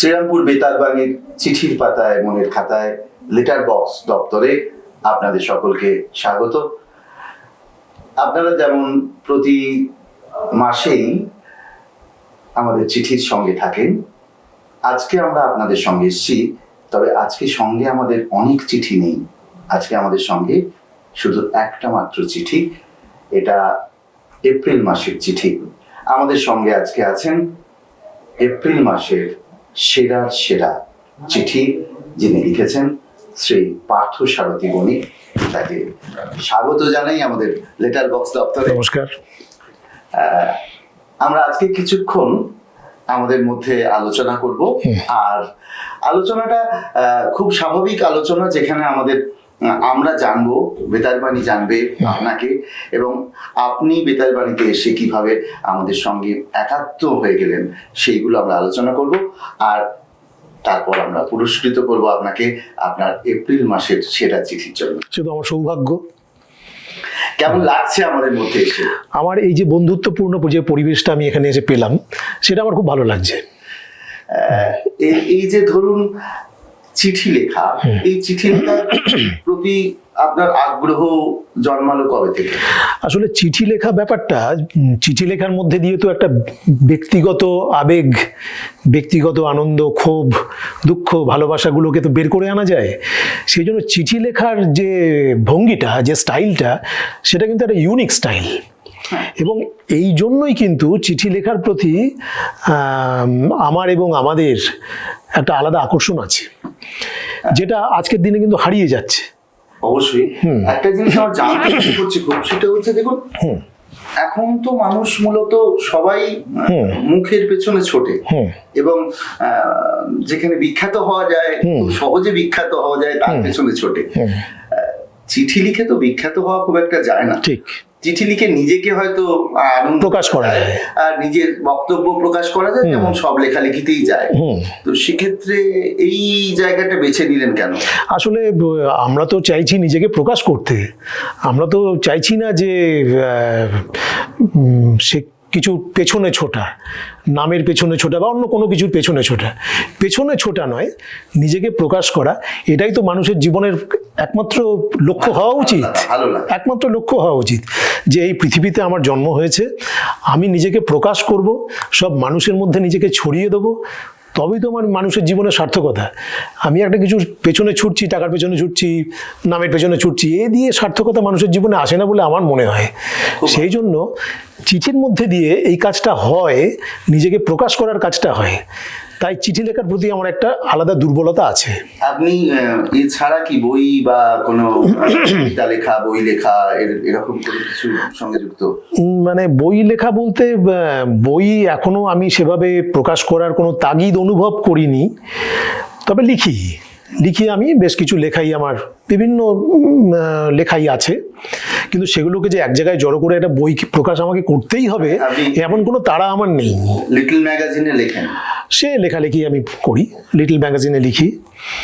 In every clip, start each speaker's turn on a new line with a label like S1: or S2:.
S1: শ্রীরামপুর বেতারবাণীর চিঠির পাতায়, মনের খাতায় লেটার বক্স দপ্তরে আপনাদের সকলকে স্বাগত। আপনারা যেমন প্রতি মাসেই আমাদের চিঠির সঙ্গে থাকেন, আজকে আমরা আপনাদের সঙ্গে এসছি, তবে আজকে সঙ্গে আমাদের অনেক চিঠি নেই। আজকে আমাদের সঙ্গে শুধু একটা মাত্র চিঠি, এটা এপ্রিল মাসের চিঠি। আমাদের সঙ্গে আজকে আছেন এপ্রিল মাসের সেরার সেরা চিঠি যিনি লিখেছেন শ্রী পার্থ সারথী বণিক তাকে স্বাগত জানাই আমাদের লেটার বক্স দপ্তরে।
S2: নমস্কার।
S1: আহ, আমরা আজকে কিছুক্ষণ আমাদের মধ্যে আলোচনা করব। আর আলোচনাটা খুব স্বাভাবিক আলোচনা যেখানে আমাদের আমরা জানব বেতারবাণী জানবে আপনাকে এবং আপনি বেতারবাণীতে এসে কীভাবে আমাদের সঙ্গে একাত্ম হয়ে গেলেন সেইগুলো আমরা আলোচনা করব। আর তারপর আমরা পুরস্কৃত করব আপনাকে আপনার এপ্রিল মাসের সেরা চিঠির জন্য।
S2: শুধু আমার সৌভাগ্য।
S1: কেমন লাগছে আমাদের মধ্যে এসে?
S2: আমার এই যে বন্ধুত্বপূর্ণ যে পরিবেশটা আমি এখানে এসে পেলাম সেটা আমার খুব ভালো লাগছে।
S1: এই- এই যে ধরুন চিঠি লেখা এই চিঠি লেখার প্রতি আপনার আগ্রহ জন্মালো কবে থেকে?
S2: আসলে চিঠি লেখা ব্যাপারটা চিঠি লেখার মধ্যে দিয়ে তো একটা ব্যক্তিগত আবেগ ব্যক্তিগত আনন্দ ক্ষোভ দুঃখ ভালোবাসাগুলোকে তো বের করে আনা যায়। সেই জন্য চিঠি লেখার যে ভঙ্গিটা যে স্টাইলটা সেটা কিন্তু একটা ইউনিক স্টাইল এবং এই জন্যই কিন্তু চিঠি লেখার প্রতি আমার এবং আমাদের একটা আলাদা আকর্ষণ আছে যেটা আজকের দিনে কিন্তু হারিয়ে যাচ্ছে।
S1: অবশ্যই। একটা জিনিস আমার জানতে করছে খুব সেটা হচ্ছে দেখুন। এখন তো মানুষ মূলত সবাই মুখের পেছনে ছোটে।
S2: হুম।
S1: এবং যেখানে বিখ্যাত হওয়া যায় সহজে বিখ্যাত হওয়া যায় তার পেছনে ছোটে। চিঠি লিখে তো বিখ্যাত হওয়া খুব একটা যায় না।
S2: ঠিক।
S1: চিঠি লিখে নিজেকে হয়তো
S2: প্রকাশ করা যায়।
S1: আর নিজের বক্তব্য প্রকাশ করা যায় যেমন সব লেখালেখিতেই যায়।
S2: হুম।
S1: তো সেক্ষেত্রে এই জায়গাটা বেছে নিলেন কেন?
S2: আসলে আমরা তো চাইছি নিজেকে প্রকাশ করতে। আমরা তো চাইছি না যে সে কিছু পেছনে ছোটা নামের পেছনে ছোটা বা অন্য কোনো কিছুর পেছনে ছোটা। পেছনে ছোটা নয় নিজেকে প্রকাশ করা এটাই তো মানুষের জীবনের একমাত্র লক্ষ্য হওয়া উচিত। একমাত্র লক্ষ্য হওয়া উচিত যে এই পৃথিবীতে আমার জন্ম হয়েছে আমি নিজেকে প্রকাশ করব সব মানুষের মধ্যে নিজেকে ছড়িয়ে দেবো তবেই তো আমার মানুষের জীবনের সার্থকতা আমি একটা কিছু পেছনে ছুটছি টাকার পেছনে ছুটছি নামের পেছনে ছুটছি এ দিয়ে সার্থকতা মানুষের জীবনে আসে না বলে আমার মনে হয়। সেই জন্য চিঠির মধ্যে দিয়ে এই কাজটা হয় নিজেকে প্রকাশ করার কাজটা হয়। তাই চিঠি লেখার প্রতি আমার একটা আলাদা দুর্বলতা আছে।
S1: আপনি এছাড়া কি বই বা কোনো কবিতা লেখা বই লেখা এরকম কোনো কিছু সঙ্গে যুক্ত?
S2: মানে বই লেখা বলতে বই এখনও আমি সেভাবে প্রকাশ করার কোনো তাগিদ অনুভব করিনি। তবে লিখি। লিখি আমি বেশ কিছু লেখাই আমার বিভিন্ন লেখাই আছে। কিন্তু সেগুলোকে যে এক জায়গায় জড়ো করে একটা বই প্রকাশ আমাকে করতেই হবে এমন কোনো তাড়া আমার নেই।
S1: লিটল ম্যাগাজিনে লেখেন?
S2: সে লেখালেখি আমি করি লিটল ম্যাগাজিনে লিখি।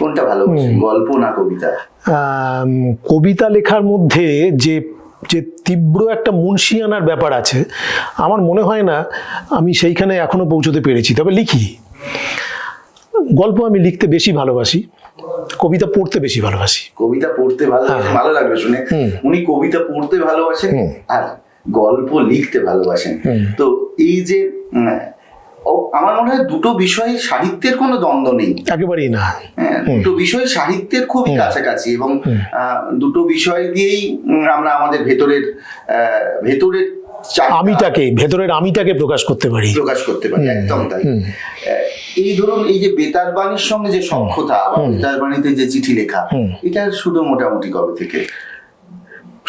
S1: কোনটা ভালোবাসেন গল্প না কবিতা?
S2: কবিতা লেখার মধ্যে যে যে তীব্র একটা মুন্সিয়ানার ব্যাপার আছে আমার মনে হয় না আমি সেইখানে এখনও পৌঁছতে পেরেছি। তবে লিখি। গল্প আমি লিখতে বেশি ভালোবাসি কবিতা পড়তে বেশি ভালোবাসি।
S1: কবিতা পড়তে ভালো ভালো লাগবে শুনে। উনি কবিতা পড়তে ভালোবাসেন আর গল্প লিখতে ভালোবাসেন। তো এই যে আমার মনে হয় দুটো বিষয়ে সাহিত্যের কোনো দ্বন্দ্ব নেই।
S2: একেবারেই না।
S1: হ্যাঁ, দুটো বিষয় সাহিত্যের খুবই কাছাকাছি এবং দুটো বিষয় দিয়েই আমরা আমাদের ভেতরের ভেতরের
S2: আমিটাকে ভেতরের আমিটাকে প্রকাশ করতে পারি।
S1: প্রকাশ করতে পারি একদম তাই। এই ধরুন এই যে বেতার বাণীর সঙ্গে যে সক্ষতা বেতার বাণীতে যে চিঠি লেখা এটা শুধু মোটামুটি কবে থেকে?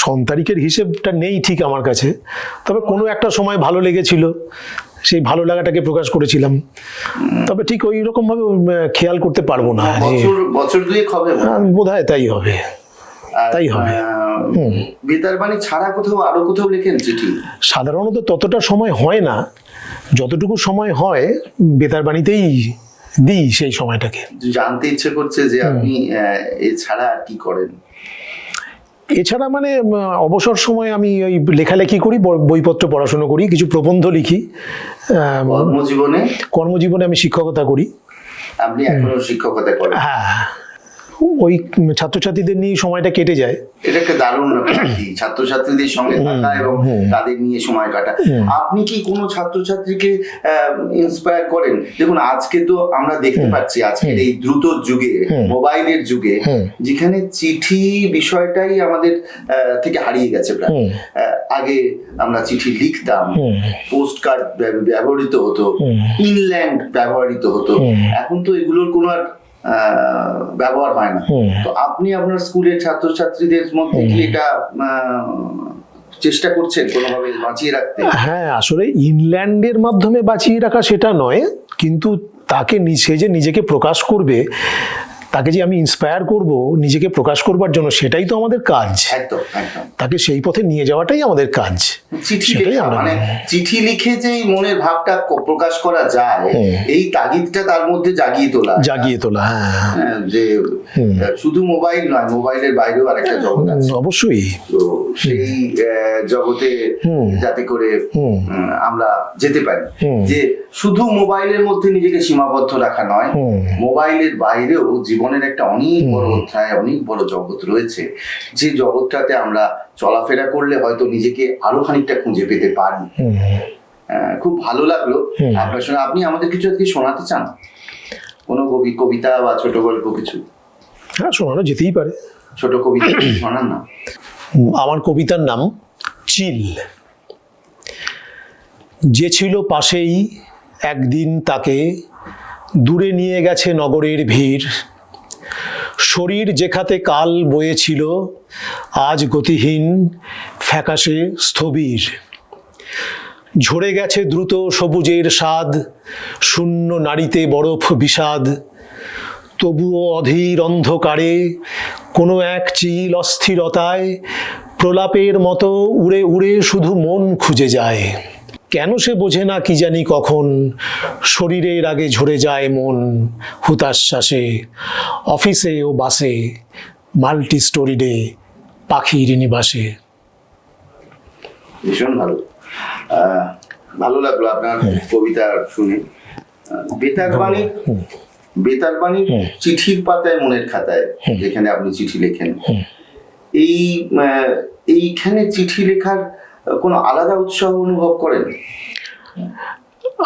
S2: সন তারিখের হিসেবটা নেই ঠিক আমার কাছে তবে কোনো একটা সময় ভালো লেগেছিল। সেই ভালো লাগাটাকে প্রকাশ করেছিলাম। তবে ঠিক ওই রকম ভাবে খেয়াল করতে পারব না
S1: বছর দুয়েক হবে
S2: বোধ হয়। তাই হবে। তাই হবে।
S1: আহ, বেতার বাণী ছাড়া কোথাও আরও কোথাও লেখেন চিঠি?
S2: সাধারণত ততটা সময় হয় না। যতটুকু সময় হয় বেতার বাণীতেই দিই সেই সময়টাকে।
S1: জানতে ইচ্ছে করছে যে আপনি এছাড়া কি করেন?
S2: এছাড়া মানে অবসর সময় আমি ওই লেখালেখি করি বইপত্র পড়াশুনো করি কিছু প্রবন্ধ লিখি।
S1: কর্মজীবনে?
S2: কর্মজীবনে আমি শিক্ষকতা করি।
S1: আপনি এখনও শিক্ষকতা করেন?
S2: হ্যাঁ। ওই ছাত্রছাত্রীদের নিয়ে সময়টা কেটে যায়।
S1: এটা একটা দারুণ ব্যাপার ছাত্রছাত্রীদের সঙ্গে থাকা এবং তাদের নিয়ে সময় কাটা আপনি কি কোনো ছাত্রছাত্রীকে ইন্সপায়ার করেন? দেখুন আজকে তো আমরা দেখতে পাচ্ছি আজকের এই দ্রুত যুগে মোবাইলের যুগে যেখানে চিঠি বিষয়টাই আমাদের থেকে হারিয়ে গেছে প্রায়। আগে আমরা চিঠি লিখতাম। পোস্ট কার্ড ব্যবহৃত হতো ইনল্যান্ড ব্যবহৃত হতো। এখন তো এগুলোর কোনো আর ব্যবহার হয় না। তো আপনি আপনার স্কুলের ছাত্রছাত্রীদের মধ্যে কি এটা চেষ্টা করছেন কোনোভাবে বাঁচিয়ে রাখতে?
S2: হ্যাঁ আসলে ইংল্যান্ডের মাধ্যমে বাঁচিয়ে রাখা সেটা নয় কিন্তু তাকে সে যে নিজেকে প্রকাশ করবে তাকে যে আমি ইন্সপায়ার করব নিজেকে প্রকাশ করবার জন্য সেটাই তো আমাদের কাজ। তাকে সেই পথে নিয়ে যাওয়াটাই আমাদের কাজ।
S1: চিঠি
S2: আমরা-
S1: মানে লিখে যে মনের ভাবটা প্রকাশ করা যায় এই তাগিদটা তার মধ্যে জাগিয়ে তোলা।
S2: জাগিয়ে তোলা হ্যাঁ।
S1: হ্যাঁ, যে শুধু মোবাইল নয় মোবাইলের বাইরেও আরেকটা জগৎ আছে।
S2: অবশ্যই।
S1: তো সেই জগতে। যাতে করে আমরা যেতে পারি। যে শুধু মোবাইলের মধ্যে নিজেকে সীমাবদ্ধ রাখা নয় মোবাইলের বাইরেও জীবনের একটা অনেক বড় অধ্যায় অনেক বড় জগৎ রয়েছে। যে জগৎটাতে আমরা চলাফেরা করলে হয়তো নিজেকে আরও খানিকটা খুঁজে পেতে পারি। খুব ভালো লাগল। আপনার সঙ্গে আপনি আমাদের কিছু আজকে শোনাতে চান? কোনো কবি কবিতা বা ছোট গল্প কিছু?
S2: হ্যাঁ শোনানো যেতেই পারে।
S1: ছোট কবিতা শোনান না?
S2: আমার কবিতার নাম চিল। যে ছিল পাশেই একদিন তাকে দূরে নিয়ে গেছে নগরের ভিড়। শরীর যেখাতে কাল বয়েছিল, আজ গতিহীন, ফ্যাকাশে স্থবির। ঝরে গেছে দ্রুত সবুজের স্বাদ, শূন্য নারীতে বরফ বিষাদ। তবুও অধীর অন্ধকারে কোনো এক চিল অস্থিরতায় প্রলাপের মতো উড়ে উড়ে শুধু মন খুঁজে যায়। কেন সে বোঝে না কি জানি কখন? শরীরের আগে ঝরে যায় মন হুতাশ্বাসে অফিসে ও বাসে মাল্টি স্টোরি স্টোরিডে পাখির নিবাসে।
S1: ভীষণ ভালো। ভালো লাগল আপনার কবিতা শুনে। বেতার বাণী বেতার বাণীর চিঠির পাতায় মনের খাতায় যেখানে আপনি চিঠি লেখেন। এই এইখানে চিঠি লেখার কোনো আলাদা উৎসাহ অনুভব করেন?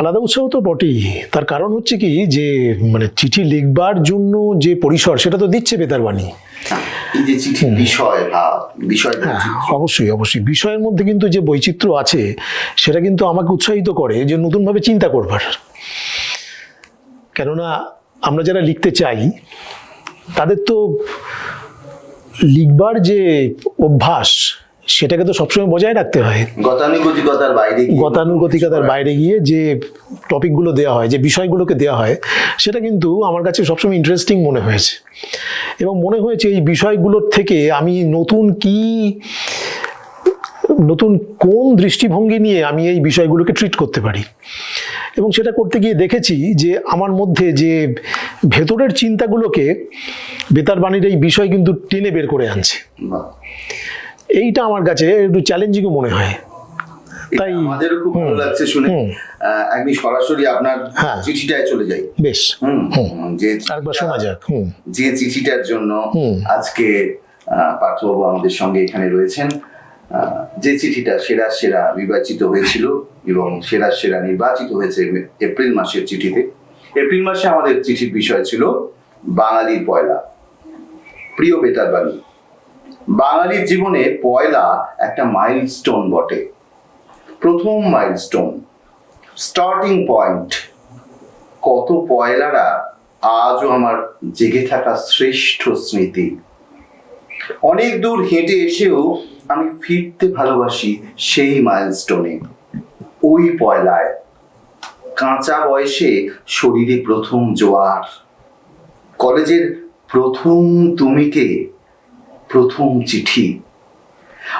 S2: আলাদা উৎসাহ তো বটেই। তার কারণ হচ্ছে কি যে মানে চিঠি লিখবার জন্য যে পরিসর সেটা তো দিচ্ছে বেতারবাণী।
S1: বিষয়
S2: হ্যাঁ
S1: বৈচিত্র্য,
S2: অবশ্যই অবশ্যই। বিষয়ের মধ্যে কিন্তু যে বৈচিত্র্য আছে সেটা কিন্তু আমাকে উৎসাহিত করে যে নতুনভাবে চিন্তা করবার। কেননা আমরা যারা লিখতে চাই তাদের তো লিখবার যে অভ্যাস সেটাকে তো সবসময় বজায় রাখতে হয়।
S1: গতানুগতিকতার বাইরে
S2: গতানুগতিকতার বাইরে গিয়ে যে টপিকগুলো দেওয়া হয় যে বিষয়গুলোকে দেওয়া হয় সেটা কিন্তু আমার কাছে সবসময় ইন্টারেস্টিং মনে হয়েছে। এবং মনে হয়েছে এই বিষয়গুলোর থেকে আমি নতুন কি নতুন কোন দৃষ্টিভঙ্গি নিয়ে আমি এই বিষয়গুলোকে ট্রিট করতে পারি। এবং সেটা করতে গিয়ে দেখেছি যে আমার মধ্যে যে ভেতরের চিন্তাগুলোকে বেতার বাণীর এই বিষয় কিন্তু টেনে বের করে আনছে। এইটা আমার কাছে একটু চ্যালেঞ্জিংও মনে হয়। তাই
S1: আমাদেরও খুব ভালো লাগছে শুনে। আমি সরাসরি আপনার
S2: হ্যাঁ।
S1: চিঠিটায় চলে যাই।
S2: বেশ।
S1: যে
S2: আরেকবার শোনা যাক
S1: যে চিঠিটার জন্য আজকে পার্থবাবু আমাদের সঙ্গে এখানে রয়েছেন। যে চিঠিটা সেরা সেরা বিবেচিত হয়েছিল এবং সেরা সেরা নির্বাচিত হয়েছে এপ্রিল মাসের চিঠিতে। এপ্রিল মাসে আমাদের চিঠির বিষয় ছিল বাঙালির পয়লা। প্রিয় বেতার বাণী বাঙালির জীবনে পয়লা একটা মাইলস্টোন বটে। প্রথম মাইলস্টোন স্টার্টিং পয়েন্ট কত পয়লারা আজও আমার জেগে থাকা শ্রেষ্ঠ স্মৃতি। অনেক দূর হেঁটে এসেও আমি ফিরতে ভালোবাসি সেই মাইলস্টোনে ওই পয়লায় কাঁচা বয়সে শরীরে প্রথম জোয়ার। কলেজের প্রথম তুমিকে প্রথম চিঠি।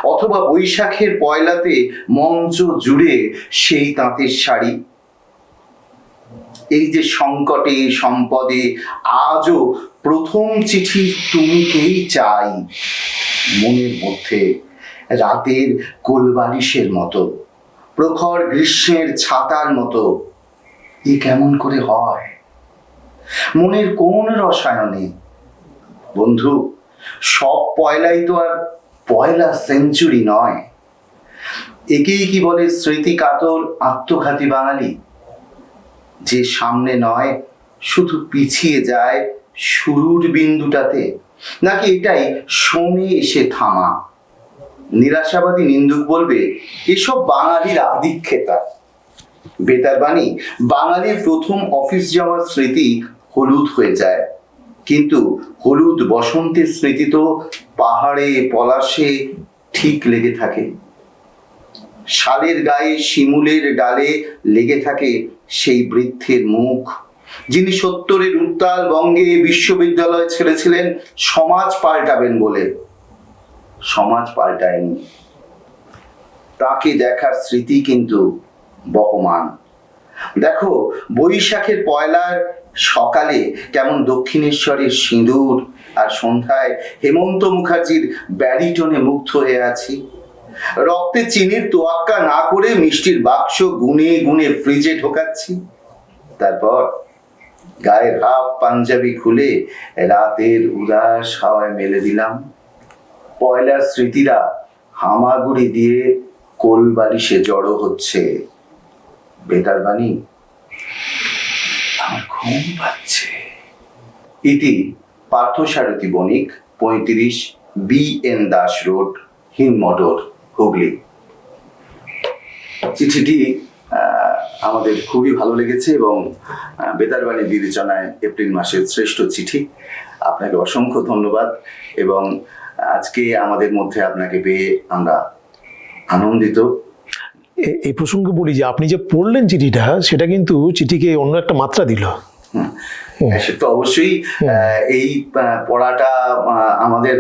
S1: অথবা বৈশাখের পয়লাতে মঞ্চ জুড়ে সেই তাঁতের শাড়ি। এই যে সংকটে, সম্পদে আজও প্রথম চিঠি তুমিকেই চাই। মনের মধ্যে রাতের কোলবালিশের মতো, প্রখর গ্রীষ্মের ছাতার মতো, এ কেমন করে হয়? মনের কোন রসায়নে? বন্ধু সব পয়লাই তো আর পয়লা সেঞ্চুরি নয়। একেই কি বলে স্মৃতি কাতর আত্মঘাতী বাঙালি? যে সামনে নয়, শুধু পিছিয়ে যায় শুরুর বিন্দুটাতে। নাকি এটাই সমে এসে থামা? নিরাশাবাদী নিন্দুক বলবে, এসব বাঙালির আধিক্ষেতা বেতার বাণী, বাঙালির প্রথম অফিস যাওয়ার স্মৃতি হলুদ হয়ে যায়। কিন্তু হলুদ বসন্তের স্মৃতি তো পাহাড়ে, পলাশে ঠিক লেগে থাকে। শালের গায়ে শিমুলের ডালে লেগে থাকে সেই বৃদ্ধের মুখ। যিনি সত্তরের উত্তাল বঙ্গে বিশ্ববিদ্যালয় ছেড়েছিলেন, সমাজ পাল্টাবেন বলে। সমাজ পাল্টায়নি। তাকে দেখার স্মৃতি কিন্তু বহমান। দেখো, বৈশাখের পয়লার সকালে কেমন দক্ষিণেশ্বরের সিঁদুর আর সন্ধ্যায় হেমন্ত মুখার্জির ব্যারিটনে মুগ্ধ হয়ে আছি। রক্তে চিনির তোয়াক্কা না করে মিষ্টির বাক্স গুনে গুনে ফ্রিজে ঢোকাচ্ছি। তারপর গায়ের হাফ পাঞ্জাবি খুলে রাতের উদাস হাওয়ায় মেলে দিলাম। পয়লার স্মৃতিরা হামাগুড়ি দিয়ে কোল বালিশে জড়ো হচ্ছে। বেতার বাণী। ঘুম পাচ্ছে ইতি পার্থসারথী বণিক পঁয়ত্রিশ B N Das road Hindmotor Hooghly. চিঠিটি আমাদের খুবই ভালো লেগেছে এবং বেতারবাণী বিবেচনায় এপ্রিল মাসের শ্রেষ্ঠ চিঠি। আপনাকে অসংখ্য ধন্যবাদ এবং আজকে আমাদের মধ্যে আপনাকে পেয়ে আমরা আনন্দিত।
S2: এই প্রসঙ্গে বলি যে আপনি যে পড়লেন চিঠিটা সেটা কিন্তু চিঠিকে অন্য একটা মাত্রা দিল।
S1: সে তো অবশ্যই এই পড়াটা আমাদের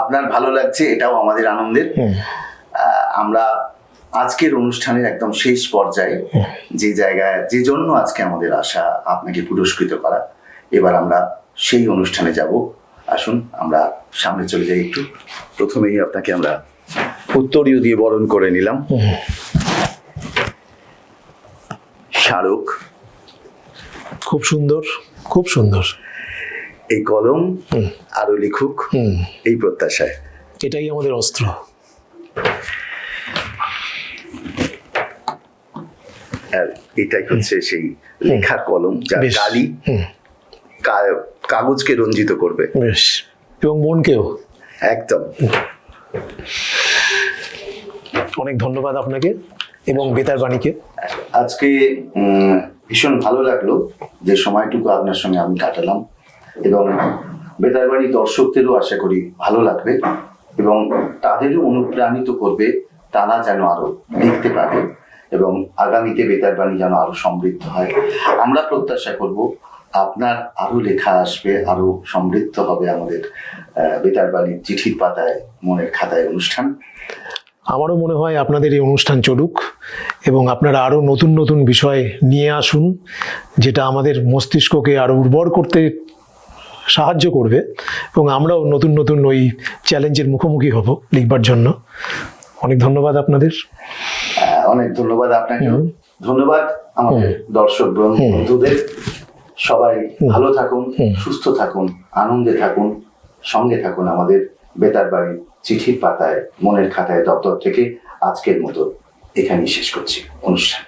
S1: আপনার ভালো লাগছে এটাও আমাদের আনন্দের। আমরা আজকের অনুষ্ঠানের একদম শেষ পর্যায়ে যে জায়গায় যে জন্য আজকে আমাদের আশা আপনাকে পুরস্কৃত করা এবার আমরা সেই অনুষ্ঠানে যাব। আসুন আমরা সামনে চলে যাই একটু। প্রথমেই আপনাকে আমরা উত্তরীয় দিয়ে বরণ করে নিলাম। স্মারক
S2: খুব সুন্দর খুব সুন্দর।
S1: এই কলম আরও লিখুক
S2: হুম।
S1: এই প্রত্যাশায়।
S2: এটাই আমাদের অস্ত্র।
S1: এটাই হচ্ছে সেই লেখার কলম যা
S2: বেশ।
S1: কালি কাগজকে রঞ্জিত করবে।
S2: বেশ। এবং মনকেও।
S1: একদম।
S2: অনেক ধন্যবাদ আপনাকে এবং বেতার বাণীকে।
S1: আজকে ভীষণ ভালো লাগল যে সময়টুকু আপনার সঙ্গে আমি কাটালাম এবং বেতারবাড়ি দর্শকদেরও আশা করি ভালো লাগবে এবং তাদেরও অনুপ্রাণিত করবে তারা যেন আরও লিখতে পারে এবং আগামীতে বেতারবাণী যেন আরও সমৃদ্ধ হয়। আমরা প্রত্যাশা করব আপনার আরও লেখা আসবে আরও সমৃদ্ধ হবে আমাদের আহ, বেতারবাণীর চিঠির পাতায় মনের খাতায় অনুষ্ঠান।
S2: আমারও মনে হয় আপনাদের এই অনুষ্ঠান চলুক এবং আপনারা আরও নতুন নতুন বিষয় নিয়ে আসুন যেটা আমাদের মস্তিষ্ককে আরও উর্বর করতে সাহায্য করবে এবং আমরাও নতুন নতুন ওই চ্যালেঞ্জের মুখোমুখি হব লিখবার জন্য। অনেক ধন্যবাদ আপনাদের।
S1: অনেক ধন্যবাদ আপনাকে। ধন্যবাদ আমাদের দর্শক বন্ধুদের। সবাই ভালো থাকুন। সুস্থ থাকুন আনন্দে থাকুন সঙ্গে থাকুন আমাদের বেতার বাড়ির চিঠির পাতায় মনের খাতায় দপ্তর থেকে আজকের মতো এখানেই শেষ করছি। অনুষ্ঠান